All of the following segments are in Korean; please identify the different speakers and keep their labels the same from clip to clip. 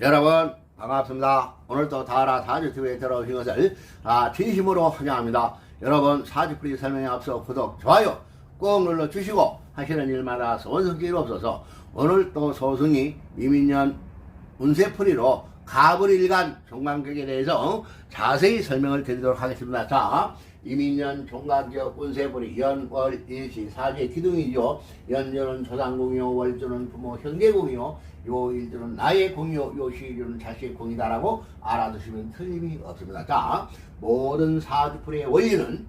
Speaker 1: 여러분 반갑습니다. 오늘도 다라 사주TV에 들어오신 것을 아, 진심으로 환영합니다. 여러분 사주풀이 설명에 앞서 구독, 좋아요 꼭 눌러주시고 하시는 일마다 소원성질이 없어서 오늘 또 소승이 이민년 운세풀이로 가불일간 종강격에 대해서 자세히 설명을 드리도록 하겠습니다. 자, 이민년 종강격 운세풀이 연월 일시 사주의 기둥이죠. 연전은 조상공이요, 월주는 부모 형제공이요, 요 일주는 나의 공이요, 요 시일주는 자식의 공이다라고 알아두시면 틀림이 없습니다. 자, 모든 사주풀이의 원리는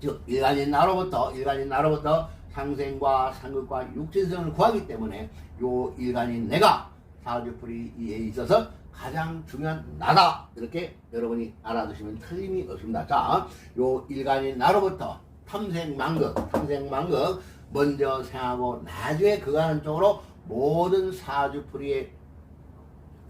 Speaker 1: 즉 일간인 나로부터 일간인 나로부터 상생과 상극과 육진성을 구하기 때문에 요 일간인 내가 사주풀이에 있어서 가장 중요한 나다 이렇게 여러분이 알아두시면 틀림이 없습니다. 자, 요 일간인 나로부터 탐생만극, 탐생만극 먼저 생하고 나중에 그가는 쪽으로 모든 사주풀이의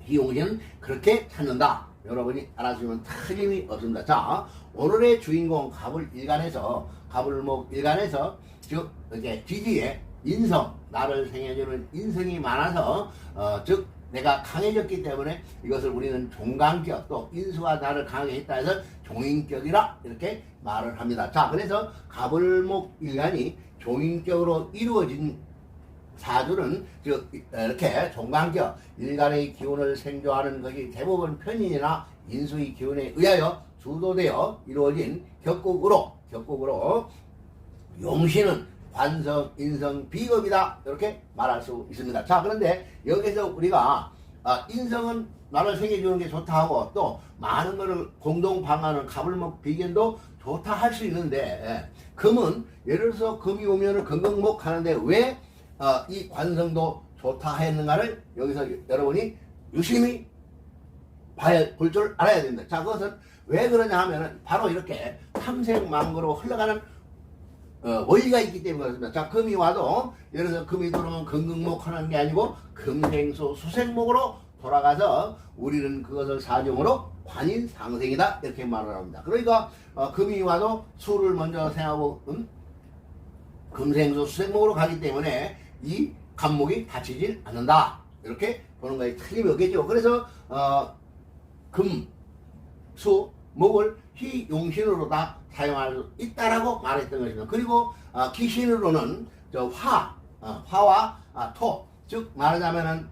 Speaker 1: 이용신 그렇게 찾는다. 여러분이 알아주면 틀림이 없습니다. 자, 오늘의 주인공 갑을 일간에서 갑을목 일간에서 즉 이제 지지에 인성 나를 생해주는 인성이 많아서 어, 즉 내가 강해졌기 때문에 이것을 우리는 종강격 또 인수가 나를 강하게 했다 해서 종인격이라 이렇게 말을 합니다. 자, 그래서 갑을목 일간이 종인격으로 이루어진 사주는 즉 이렇게 종강격 일간의 기운을 생조하는 것이 대부분 편인이나 인수의 기운에 의하여 주도되어 이루어진 격국으로 격국으로 용신은 관성, 인성, 비겁이다 이렇게 말할 수 있습니다. 자 그런데 여기서 우리가 아, 인성은 나를 새겨주는 게 좋다 하고 또 많은 것을 공동 방하는 가불목 비견도 좋다 할 수 있는데 예, 금은 예를 들어서 금이 오면은 건강목 하는데 왜 어, 이 관성도 좋다 했는가를 여기서 여러분이 유심히 봐야 볼 줄 알아야 됩니다. 자, 그것은 왜 그러냐 하면은 바로 이렇게 탐색망고로 흘러가는 어, 원리가 있기 때문에 그렇습니다. 자, 금이 와도 예를 들어서 금이 들어오면 건강목 하는 게 아니고 금생수 수생목으로 돌아가서 우리는 그것을 사정으로 관인 상생이다 이렇게 말을 합니다. 그러니까 어, 금이 와도 수를 먼저 생하고 음? 금생수 수생목으로 가기 때문에 이 간목이 다치질 않는다. 이렇게 보는 거에 틀림이 없겠죠. 그래서 어, 금, 수, 목을 희용신으로 다 사용할 수 있다라고 말했던 것입니다. 그리고 어, 기신으로는 저 화, 어, 화와 아, 토, 즉 말하자면은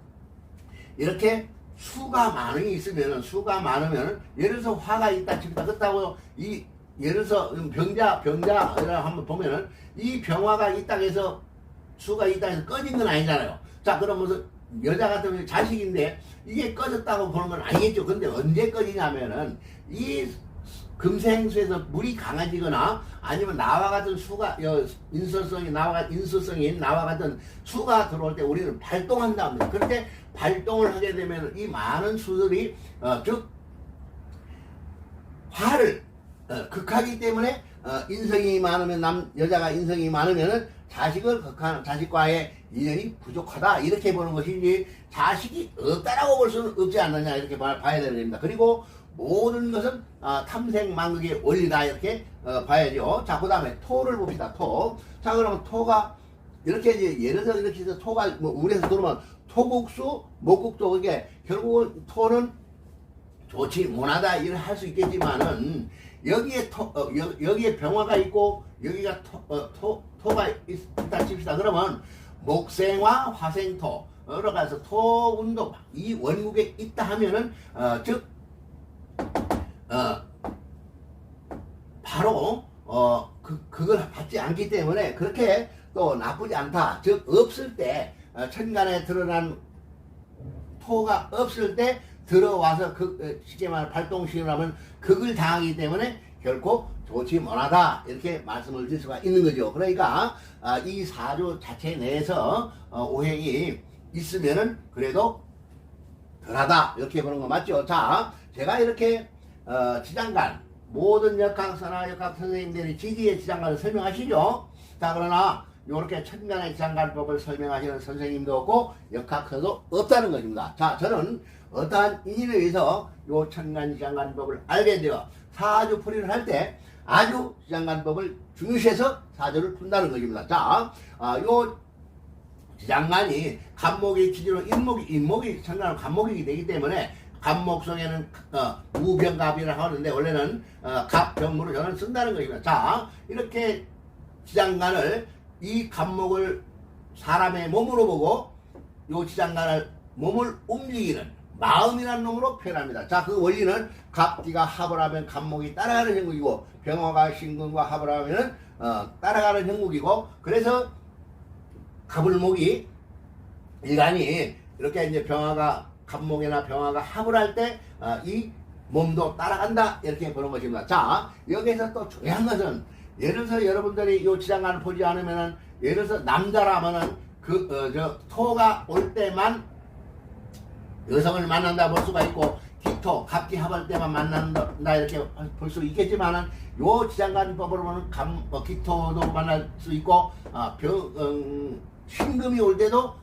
Speaker 1: 이렇게 수가 많은 게 있으면은 수가 많으면은 예를 들어서 화가 있다 싶다 그렇다고 이 예를 들어서 병자 병자를 한번 보면은 이 병화가 있다 해서 수가 있다 해서 꺼진 건 아니잖아요. 자 그러면서 여자 같으면 자식인데 이게 꺼졌다고 보는 건 아니겠죠. 근데 언제 꺼지냐면은 이 금생수에서 물이 강해지거나 아니면 나와 같은 수가 여, 인수성이 나와 같은 인수성인 나와 같은 수가 들어올 때 우리는 발동한다 합니다. 그렇게 발동을 하게 되면 이 많은 수들이 어, 즉 화를 어, 극하기 때문에 어, 인성이 많으면 남 여자가 인성이 많으면은 자식을 극하는 자식과의 인연이 부족하다 이렇게 보는 것이지 자식이 없다라고 볼 수는 없지 않느냐 이렇게 봐- 봐야 됩니다. 그리고 모든 것은 아, 탐색망극의 원리다 이렇게 어, 봐야죠. 자 그 다음에 토를 봅시다. 토. 자 그러면 토가 이렇게 이제 예를 들어 이렇게 해서 토가 뭐 물에서 들어오면 토국수, 목국도 그게 결국은 토는 좋지 못하다 일을 할수 있겠지만은 여기에 토, 어, 여, 여기에 병화가 있고 여기가 토, 어, 토, 토가 있, 있다 칩시다. 그러면 목생화, 화생토 여러 가지 토 운동 이 원국에 있다 하면은 어, 즉 어, 바로 어, 그, 그걸 받지 않기 때문에 그렇게 또 나쁘지 않다. 즉 없을 때 어, 천간에 드러난 토가 없을 때 들어와서 그 어, 쉽게 말해 발동시키려 하면 극을 당하기 때문에 결코 좋지 못하다 이렇게 말씀을 드릴 수가 있는 거죠. 그러니까 아, 이 사주 자체 내에서 어, 오행이 있으면은 그래도 덜하다 이렇게 보는 거 맞죠? 자, 제가 이렇게 어, 지장간 모든 역학사나 역학 선생님들이 지지의 지장간을 설명하시죠. 자, 그러나 이렇게 천간의 지장간법을 설명하시는 선생님도 없고 역학서도 없다는 것입니다. 자, 저는 어떠한 인연에 의해서 요 천간 지장간법을 알게 되어 사주 풀이를 할 때 아주 지장간법을 중요시해서 사주를 푼다는 것입니다. 자, 아, 요 지장간이 간목의 기준으로 인목이 인목이 천간은 간목이기 때문에 간목 속에는 어, 무병갑이라고 하는데 원래는 어, 갑병무로 저는 쓴다는 것입니다. 자 이렇게 지장간을 이 간목을 사람의 몸으로 보고 요 지장간을 몸을 움직이는 마음이라는 놈으로 표현합니다. 자, 그 원리는 갑기가 합을 하면 간목이 따라가는 형국이고 병화가 신근과 합을 하면은 어, 따라가는 형국이고 그래서 갑을목이 일간이 이렇게 이제 병화가 갑목이나 병화가 합을 할 때 이 몸도 따라간다 이렇게 보는 것입니다. 자 여기서 또 중요한 것은 예를 들어서 여러분들이 요 지장간을 보지 않으면은 예를 들어서 남자라면은 그 어, 저 토가 올 때만 여성을 만난다 볼 수가 있고 기토 갑기 합할 때만 만난다 이렇게 볼 수 있겠지만은 요 지장간법으로 보면 감 어, 기토도 만날 수 있고 아, 병 음, 신금이 올 때도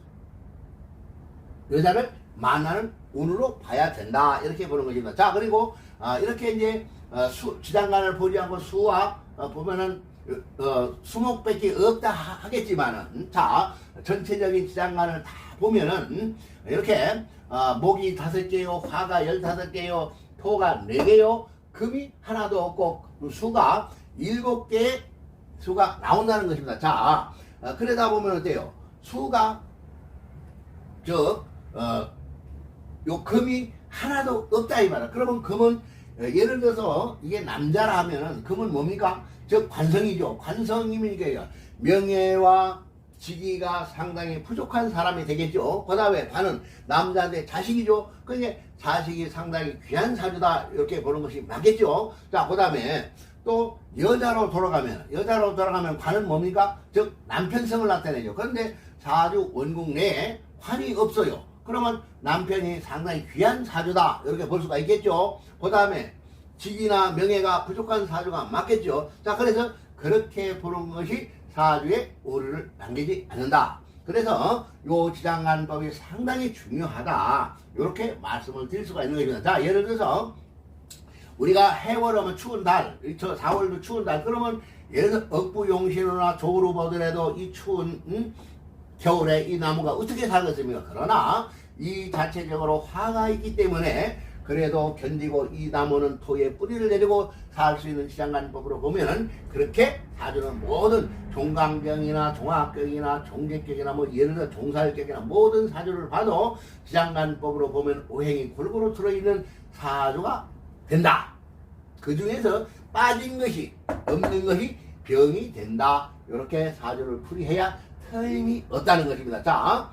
Speaker 1: 여자를 만나는 운으로 봐야 된다 이렇게 보는 것입니다. 자 그리고 아, 이렇게 이제 어, 수, 지장간을 보지 않고 수학 어, 보면은 어, 수목밖에 없다 하- 하겠지만은 자 전체적인 지장간을 다 보면은 이렇게 어, 목이 다섯 개요 화가 열다섯 개요 토가 네 개요 금이 하나도 없고 수가 일곱 개 수가 나온다는 것입니다. 자 어, 그러다 보면 어때요? 수가 저 어, 요 금이 하나도 없다 이 말이야. 그러면 금은 어, 예를 들어서 이게 남자라 하면은 금은 뭡니까? 저 관성이죠. 관성이니까 명예와 직위가 상당히 부족한 사람이 되겠죠. 그 다음에 관은 남자인데 자식이죠. 그게 자식이 상당히 귀한 사주다 이렇게 보는 것이 맞겠죠. 자, 그 다음에 또 여자로 돌아가면 여자로 돌아가면 관은 뭡니까? 즉 남편성을 나타내죠. 그런데 사주 원국 내에 관이 없어요. 그러면 남편이 상당히 귀한 사주다 이렇게 볼 수가 있겠죠. 그 다음에 직이나 명예가 부족한 사주가 맞겠죠. 자 그래서 그렇게 보는 것이 사주에 오류를 남기지 않는다. 그래서 요 지장간법이 상당히 중요하다. 이렇게 말씀을 드릴 수가 있는 것입니다. 자 예를 들어서 우리가 해월 하면 추운 달, 저 4월도 추운 달, 그러면 예를 들어 억부용신호나 조로 보더라도 이 추운 음? 겨울에 이 나무가 어떻게 살겠습니까? 그러나 이 자체적으로 화가 있기 때문에 그래도 견디고 이 나무는 토에 뿌리를 내리고 살 수 있는 시장관법으로 보면은 그렇게 사주는 모든 종강경이나 종합경이나 종객경이나 뭐 예를 들어 종살경이나 모든 사주를 봐도 시장관법으로 보면 오행이 골고루 들어있는 사주가 된다. 그 중에서 빠진 것이 없는 것이 병이 된다. 이렇게 사주를 풀이해야 틀림이 없다는 것입니다. 자,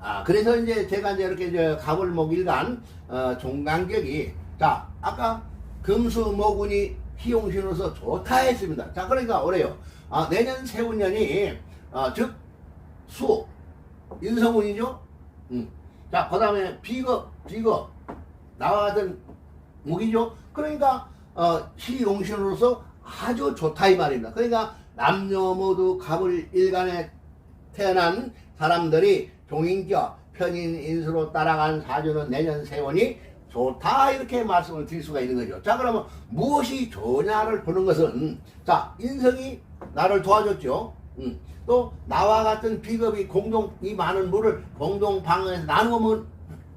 Speaker 1: 아 그래서 이제 제가 이제 이렇게 이제 가불목 일간 어, 종강격이 자 아까 금수목운이 희용신으로서 좋다 했습니다. 자 그러니까 올해요. 아, 내년 세운년이 어, 즉 수 인성운이죠. 음. 자 그 다음에 비겁 비겁 나와 같은 무기죠. 그러니까 어, 시용신으로서 아주 좋다 이 말입니다. 그러니까 남녀 모두 갑을 일간에 태어난 사람들이 종인격 편인 인수로 따라간 사주는 내년 세원이 좋다 이렇게 말씀을 드릴 수가 있는 거죠. 자 그러면 무엇이 좋냐를 보는 것은 자 인성이 나를 도와줬죠. 음. 또 나와 같은 비겁이 공동 이 많은 물을 공동 방에서 나누면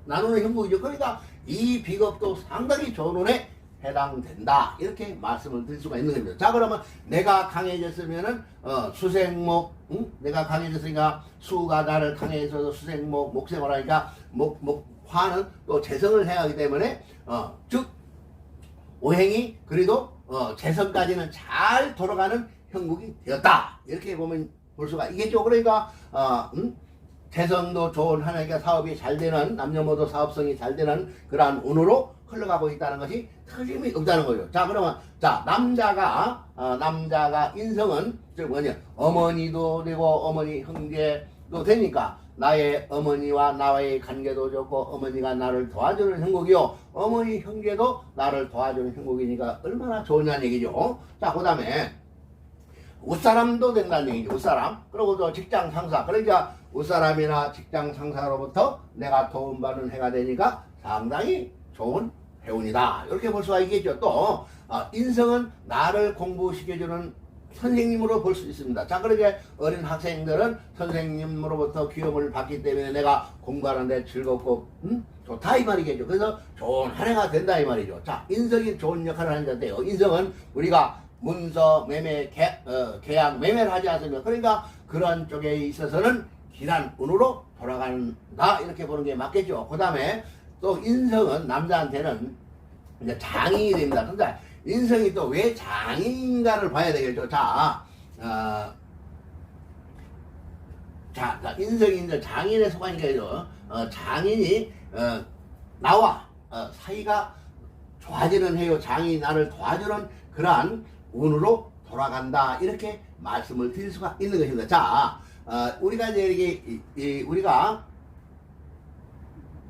Speaker 1: 나누는 형국이죠. 그러니까 이 비겁도 상당히 좋은 운에 해당된다 이렇게 말씀을 드릴 수가 있는 겁니다. 자 그러면 내가 강해졌으면은 어, 수생목 응? 내가 강해졌으니까 수가 나를 강해져서 수생목 목생을 하니까 목 목 화는 또 재성을 해야 하기 때문에 어, 즉 오행이 그래도 어, 재성까지는 잘 돌아가는 형국이 되었다 이렇게 보면 볼 수가 있겠죠. 그러니까 어, 음? 재성도 좋은 하나니까 사업이 잘 되는 남녀 모두 사업성이 잘 되는 그러한 운으로 흘러가고 있다는 것이 틀림이 없다는 거죠. 자 그러면 자 남자가 어, 남자가 인성은 즉 뭐냐 어머니도 되고 어머니 형제도 되니까 나의 어머니와 나와의 관계도 좋고 어머니가 나를 도와주는 형국이요 어머니 형제도 나를 도와주는 형국이니까 얼마나 좋냐는 얘기죠. 자 그 다음에 웃사람도 된다는 얘기죠. 웃사람. 그리고 또 직장 상사. 그러니까 웃사람이나 직장 상사로부터 내가 도움받는 해가 되니까 상당히 좋은 해운이다. 이렇게 볼 수가 있겠죠. 또 어, 인성은 나를 공부시켜주는 선생님으로 볼 수 있습니다. 자, 그러게 어린 학생들은 선생님으로부터 기업을 받기 때문에 내가 공부하는데 즐겁고, 음? 좋다 이 말이겠죠. 그래서 좋은 한 해가 된다 이 말이죠. 자, 인성이 좋은 역할을 하는 건데요. 인성은 우리가 문서, 매매, 계, 어, 계약, 매매를 하지 않습니까? 그러니까 그런 쪽에 있어서는 길한 운으로 돌아간다 이렇게 보는 게 맞겠죠. 그 다음에 또 인성은 남자한테는 이제 장인이 됩니다. 근데 인성이 또 왜 장인인가를 봐야 되겠죠. 자, 어, 자, 자, 인성이 이제 장인에 속하니까 이죠. 어, 장인이 어, 나와 어, 사이가 좋아지는 해요. 장인이 나를 도와주는 그러한 운으로 돌아간다. 이렇게 말씀을 드릴 수가 있는 것입니다. 자, 어, 우리가 이제 이렇게 이, 이, 우리가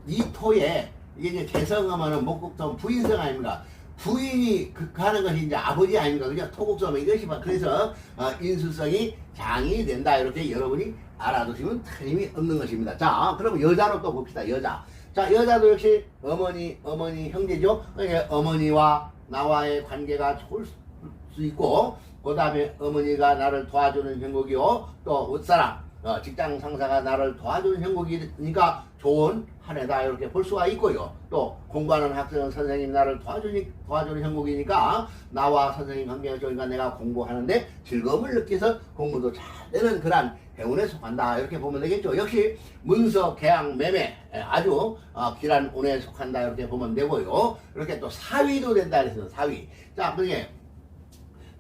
Speaker 1: 이 토에 이게 이제 개성하면은 목국토 부인성 아닙니까? 부인이 극하는 것이 이제 아버지 아닙니까? 그죠? 토국성 이것이 막 그래서 어, 인수성이 장이 된다 이렇게 여러분이 알아두시면 틀림이 없는 것입니다. 자, 그럼 여자로 또 봅시다. 여자. 자, 여자도 역시 어머니, 어머니 형제죠. 그러니까 어머니와 나와의 관계가 좋을 수 있고, 그 다음에 어머니가 나를 도와주는 형국이요. 또 옷사람, 어, 직장 상사가 나를 도와주는 형국이니까 좋은 한 해다 이렇게 볼 수가 있고요. 또 공부하는 학생은 선생님 나를 도와주니, 도와주는 형국이니까 나와 선생님 관계가 좋으니까 내가 공부하는데 즐거움을 느껴서 공부도 잘 되는 그런 행운에 속한다 이렇게 보면 되겠죠. 역시 문서, 계약, 매매 예, 아주 어, 길한 운에 속한다 이렇게 보면 되고요. 이렇게 또 사위도 된다 그래서 사위. 자, 그게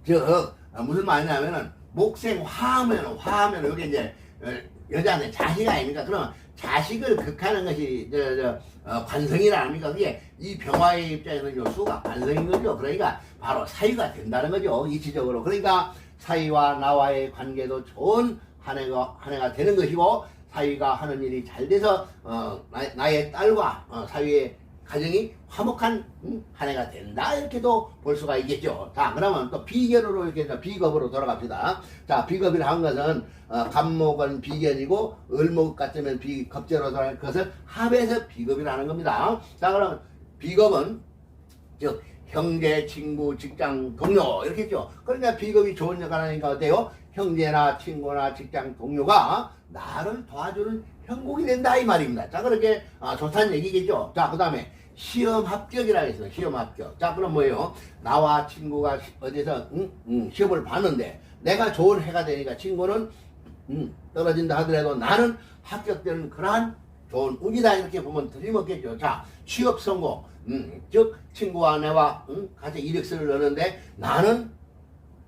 Speaker 1: 저 어, 무슨 말이냐면은 목생 화하면 화하면 여기 이제 어, 여자는 자식 아닙니까? 그러면 자식을 극하는 것이 저, 저, 어, 관성이라 합니까? 그게 이 병화의 입장에서는 요 수가 관성인 거죠. 그러니까 바로 사위가 된다는 거죠. 이치적으로. 그러니까 사위와 나와의 관계도 좋은 한 해가 한 해가 되는 것이고 사위가 하는 일이 잘 돼서 어, 나, 의 딸과 어, 사위의 가정이 화목한 음, 한 해가 된다 이렇게도 볼 수가 있겠죠. 자 그러면 또 비견으로 이렇게 비겁으로 돌아갑시다. 자 비겁이라 한 것은 어, 간목은 비견이고 을목 같으면 비겁제로 돌아갈 것을 합해서 비겁이라는 겁니다. 자 그러면 비겁은 즉 형제, 친구, 직장, 동료 이렇게 있죠. 그러니까 비겁이 좋은 역할을 하니까 어때요? 형제나 친구나 직장 동료가 나를 도와주는 형국이 된다 이 말입니다. 자 그렇게 아, 좋다는 얘기겠죠. 자 그 다음에 시험 합격이라 했어요. 시험 합격. 자 그럼 뭐예요? 나와 친구가 시- 어디서 응? 응, 시험을 봤는데 내가 좋은 해가 되니까 친구는 음, 떨어진다 하더라도 나는 합격되는 그러한 좋은 운이다 이렇게 보면 틀림없겠죠. 자 취업 성공, 음, 즉 친구와 내와 음, 같이 이력서를 넣는데 나는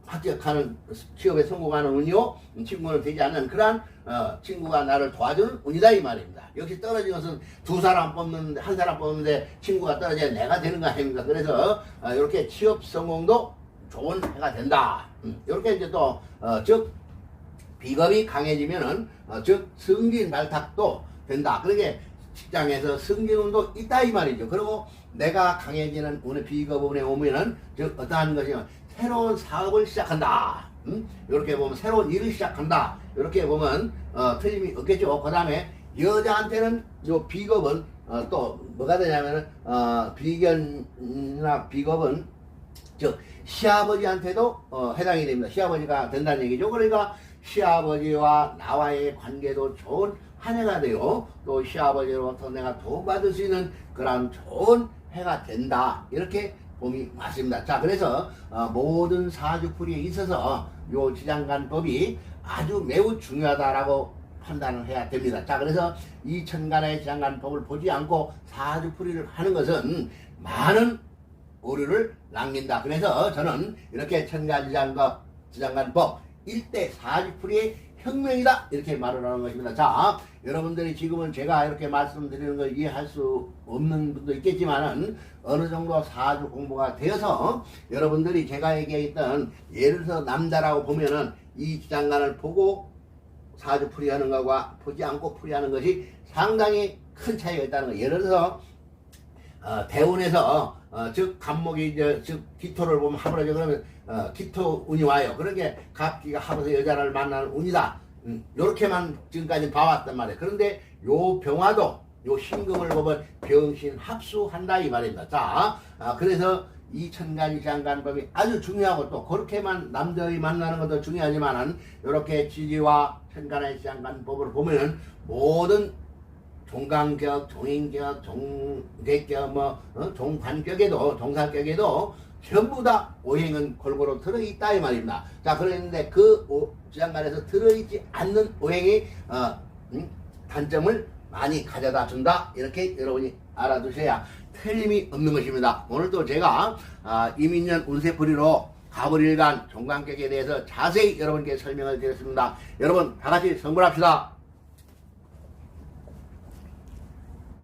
Speaker 1: 합격하는 취업에 성공하는 운이요 음, 친구는 되지 않는 그러한 어, 친구가 나를 도와주는 운이다 이 말입니다. 역시 떨어진 것은 두 사람 뽑는데 한 사람 뽑는데 친구가 떨어져야 내가 되는 거 아닙니까? 그래서 어, 이렇게 취업 성공도 좋은 해가 된다. 음, 이렇게 이제 또 어, 즉 비겁이 강해지면은 어, 즉 승진 발탁도 된다. 그러게 직장에서 승진운도 있다 이 말이죠. 그리고 내가 강해지는 운의 비겁 운에 오면은 즉 어떠한 것이면 새로운 사업을 시작한다. 음? 이렇게 보면 새로운 일을 시작한다. 이렇게 보면 어, 틀림이 없겠죠. 그 다음에 여자한테는 요 비겁은 어, 또 뭐가 되냐면은 어, 비견이나 비겁은 즉 시아버지한테도 어, 해당이 됩니다. 시아버지가 된다는 얘기죠. 그러니까 시아버지와 나와의 관계도 좋은 한 해가 되고 또 시아버지로부터 내가 도움받을 수 있는 그런 좋은 해가 된다. 이렇게 봄이 맞습니다. 자, 그래서 어, 모든 사주풀이에 있어서 요 지장간 법이 아주 매우 중요하다라고 판단을 해야 됩니다. 자, 그래서 이 천간의 지장간 법을 보지 않고 사주풀이를 하는 것은 많은 오류를 남긴다. 그래서 저는 이렇게 천간 지장과 지장간법 일대 사주풀이의 혁명이다 이렇게 말을 하는 것입니다. 자, 여러분들이 지금은 제가 이렇게 말씀드리는 걸 이해할 수 없는 분도 있겠지만은 어느 정도 사주 공부가 되어서 여러분들이 제가 얘기했던 예를 들어서 남자라고 보면은 이 지장간을 보고 사주 풀이하는 것과 보지 않고 풀이하는 것이 상당히 큰 차이가 있다는 거. 예를 들어서 어, 대운에서 어, 즉 간목이 이제 즉 기토를 보면 합으로져 그러면 어, 기토 운이 와요. 그러게 갑기가 합해서 여자를 만나는 운이다. 음, 요렇게만 지금까지 봐왔단 말이에요. 그런데 요 병화도 요 신금을 보면 병신 합수한다 이 말입니다. 자, 아, 그래서 이 천간시장간법이 아주 중요하고 또 그렇게만 남자의 만나는 것도 중요하지만은 이렇게 지지와 천간의 시장간법을 보면은 모든 종강격, 종인격, 종대격, 뭐 어? 종관격에도 종사격에도 전부 다 오행은 골고루 들어있다 이 말입니다. 자 그랬는데 그 오- 지장간에서 들어있지 않는 오행이 어, 음, 단점을 많이 가져다 준다 이렇게 여러분이 알아두셔야 틀림이 없는 것입니다. 오늘도 제가 아, 이민년 운세풀이로 가불일간 종강격에 대해서 자세히 여러분께 설명을 드렸습니다. 여러분 다 같이 성불합시다.